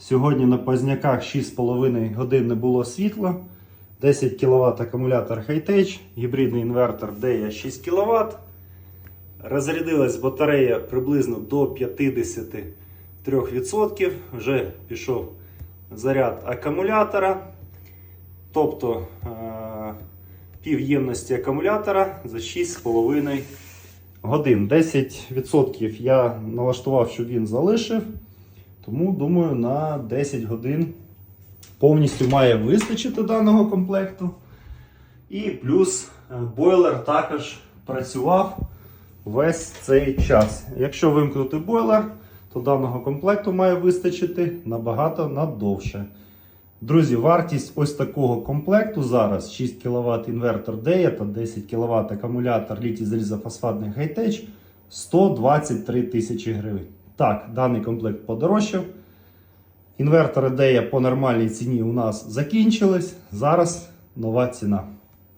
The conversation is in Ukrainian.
Сьогодні на Позняках 6,5 годин не було світла. 10 кВт акумулятор Hightech, гібридний інвертор DEA 6 кВт. Розрядилась батарея приблизно до 53%. Вже пішов заряд акумулятора. Тобто е, пів ємності акумулятора за 6,5 годин. 10% я налаштував, щоб він залишив. Тому, думаю, на 10 годин повністю має вистачити даного комплекту. І плюс е, бойлер також працював весь цей час. Якщо вимкнути бойлер, то даного комплекту має вистачити набагато надовше. Друзі, вартість ось такого комплекту зараз 6 кВт інвертор DEA та 10 кВт акумулятор літій залізофосфатний Hightech 123 тисячі гривень. Так, даний комплект подорожчав. Інвертори DEA по нормальній ціні у нас закінчились. Зараз нова ціна.